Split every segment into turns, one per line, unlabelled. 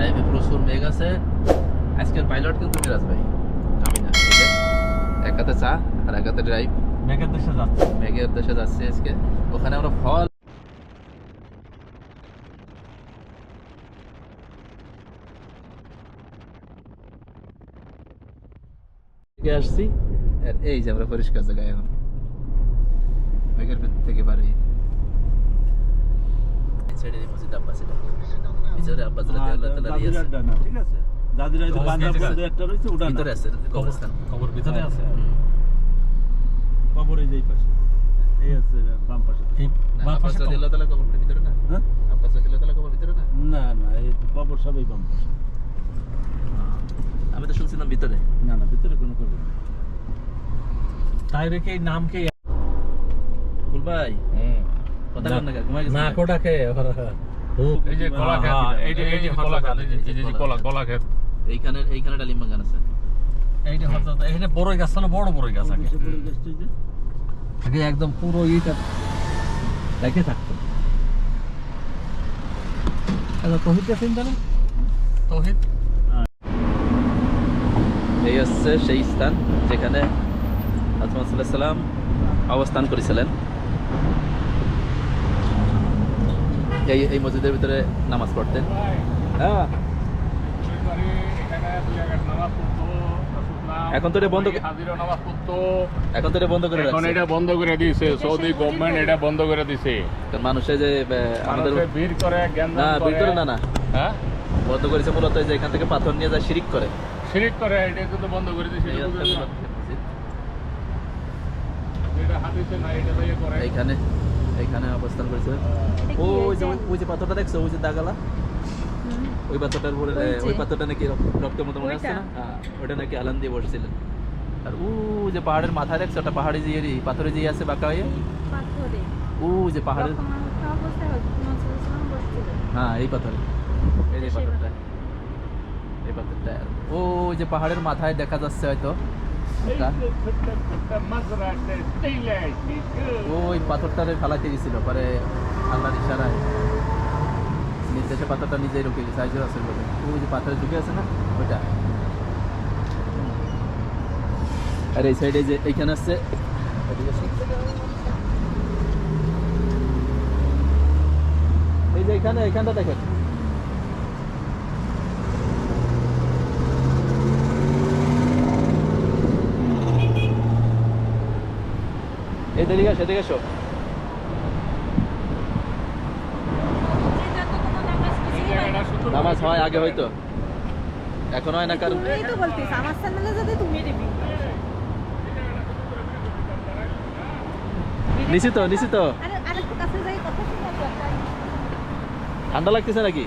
সাহেবে প্রচুর মেঘ আছে আজকের পাইলট কিন্তু মিরাজ ভাই আমি না এই যে, এক হাতে চা আর এক হাতে ড্রাইভ
মেঘের দেশে যাচ্ছে
মেঘের দেশে যাচ্ছি আজকে ওখানে আমরা ফল থেকে আসছি আর এই যে আমরা পরিষ্কার জায়গায় এখন মেঘের ভেতর থেকে বাড়ি ছেড়ে দিই মসজিদ আব্বাস এটা ভিতরে আব্বাস রাজি আল্লাহ তালা আছে।
ঠিক আছে? দাদির
কবর
বান্দার
ঠিক
একটা রয়েছে ওটা
ভিতরে আছে কবরস্থান।
খবর ভিতরে আছে?
হুম।
কবর যে এই পাশে। এই আছে বাম পাশে।
এই বাম পাশে
রাজি আল্লাহ তালা কবর ভিতরে না?
হ্যাঁ?
আব্বাস রাজি আল্লাহ তালা কবর ভিতরে না?
না না এই কবর সবই বাম পাশে।
আমি তো শুনছিলাম ভিতরে।
না না ভিতরে কোনো কবর নেই।
তাই রেখে নামকে
ফুল ভাই কথা এইখানে এইখানে ডালিম বাগান আছে।
এইটা এখানে গাছ বড় গাছ আগে। আগে একদম পুরো ইটা থাকতো। আচ্ছা তহিদ
এই হচ্ছে সেই স্থান যেখানে আজমা সাল্লাম অবস্থান করেছিলেন। এই এই মসজিদের ভিতরে নামাজ পড়তেন। হ্যাঁ। এখন তো এটা বন্ধ এখন তো এটা বন্ধ করে
এখন এটা বন্ধ করে দিয়েছে সৌদি গভর্নমেন্ট এটা বন্ধ করে দিয়েছে।
মানুষে যে আমাদের
ভিড় করে
না ভিতরে না না।
হ্যাঁ?
বন্ধ করেছে মূলত যে এখান থেকে পাথর নিয়ে যায় শিরিক করে।
শিরিক করে এটা কিন্তু বন্ধ করে দিয়েছে
এই হচ্ছে
এটা হাদিসে না এটা দিয়ে করে।
এইখানে এইখানে অবস্থান করেছে। ওই যে ওই যে পাথরটা দেখছ ওই যে দাগালা ওই পাথরটার উপরে
ওই
পাথরটা নাকি রক- রক্তের মতো মনে হচ্ছে না? হ্যাঁ, ওটা নাকি আলান দিয়ে বসছিলেন আর ও যে পাহাড়ের মাথায় দেখছ একটা পাহাড়ি যে ইয়ে, পাথরে যে আছে বাঁকা হয়ে? ও যে পাহাড়ের। হ্যাঁ এই পাথরে। এই যে পাথরটা। এই পাথরটা। ও যে পাহাড়ের মাথায় দেখা যাচ্ছে হয়তো। ওই পাথরটারে ফালাইতে গেছিল, পরে আল্লাহর ইশারায়। নির্দেশে পাথরটা নিজেই রুকে গেছে আইজো আছে বলে ওই যে পাথরে ঢুকে আছে না, ওইটা। আর এই সাইডে যে এইখানে আছে এই যে এখানে এখানটা দেখেন। এই এদিকে
এটা তো নামাজ হয়
আগে হয়তো এখন হয় না কারণ
তো বলতিস, আমার চ্যানেলে যদি তুমি।
ঠান্ডা লাগতেছে নাকি?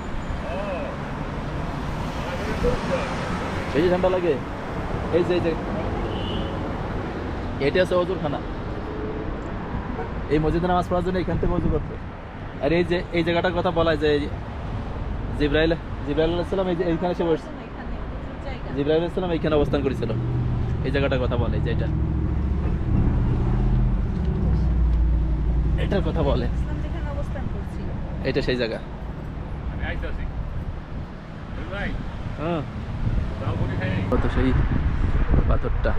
বেশি ঠান্ডা লাগে। এই যে এই যে। এটা আছে অজুর খানা এই মসজিদে নামাজ পড়ার জন্য এখান থেকে অজু করতে। আর এই যে এই জায়গাটার কথা বলা যে জিব্রাইল জিব্রাইল আলাইসালাম এই যে এইখানে সে বসছে জিব্রাইল আলাইসালাম এইখানে অবস্থান করেছিল। এই জায়গাটার কথা বলে যে এটা। এটার কথা বলে।
অবস্থান
এটা সেই জায়গা।
ভাই।
হ্যাঁ। কত সেই পাথরটা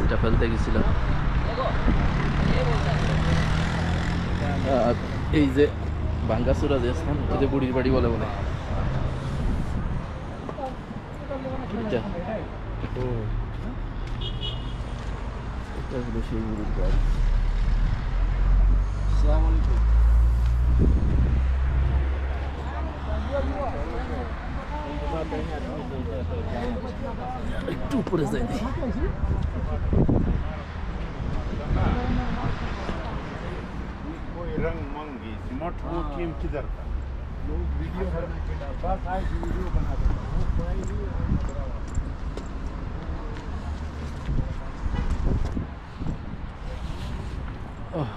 যেটা ফেলতে গেছিল। এই যে বাঙ্গাসুরা যে স্থান যে বুড়ির বাড়ি বলে বলে এটা। হলো সেই বুড়ির বাড়ি। একটু উপরে যাই
रंग मंगी सिमट वो कीम किधर का लोग वीडियो करने के लिए बस आए वीडियो बना
ওহ।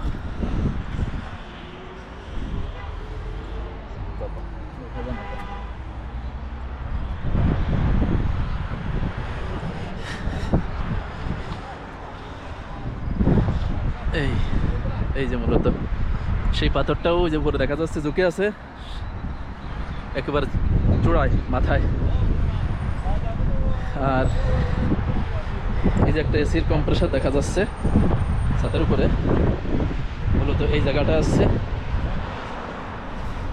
এই এই যে মূলত সেই পাথরটাও যে উপরে দেখা যাচ্ছে ঝুঁকে আছে, একেবারে চূড়ায়, মাথায়। আর এই যে একটা এসির কম্প্রেসার দেখা যাচ্ছে ছাতের উপরে। মূলত এই জায়গাটা আসছে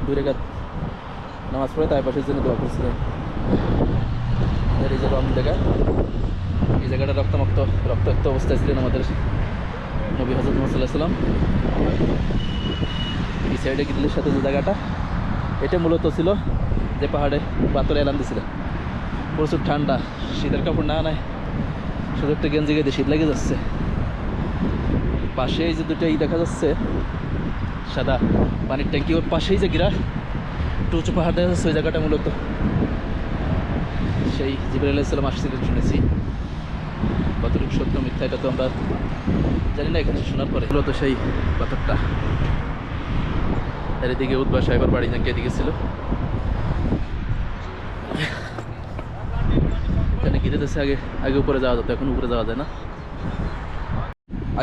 দুই রেখাত নামাজ পড়ে তাই পাশের জন্য দোয়া করছিলেন এই যে রং জায়গা এই জায়গাটা রক্তামক্ত, রক্তাক্ত অবস্থায় ছিলেন আমাদের নবী হজরত মোহাম্মদ সাল্লাম এই সাইডে গিরিলের সাথে যে জায়গাটা, এটা মূলত ছিল যে পাহাড়ে পাথরে এলান দিয়েছিলেন প্রচুর ঠান্ডা, শীতের কাপড় না নাই, শুধু একটা গেঞ্জি গেঁদে শীত লেগে যাচ্ছে। পাশেই যে দুটো ই দেখা যাচ্ছে, সাদা পানির ট্যাঙ্কি, ওর পাশেই যে গিরা উঁচু পাহাড় দেখা যাচ্ছে, ওই জায়গাটা মূলত। সেই জিবরাইল ইসলাম আসছিলেন শুনেছি। কতটুকু সত্য মিথ্যা, এটা তো আমরা জানি না, এখানে শোনার পরে। মূলত সেই পাথরটা। আর এদিকে উদ্বাস সাহেবের বাড়ি নাকি এদিকে ছিল। এখানে গিরে আগে আগে উপরে যাওয়া যেত এখন উপরে যাওয়া যায় না।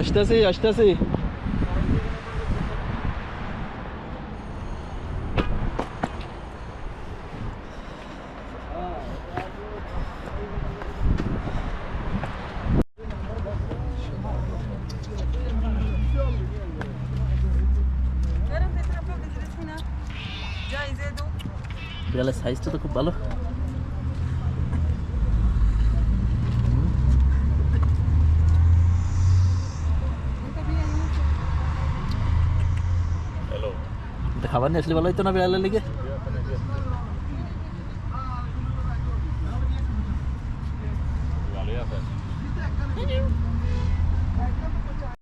আসতেছি আসতেছি। বিড়ালের সাইজটা তো খুব ভালো। খাবার নিয়ে আসলে ভালো হইতো না বিড়ালের লিগে?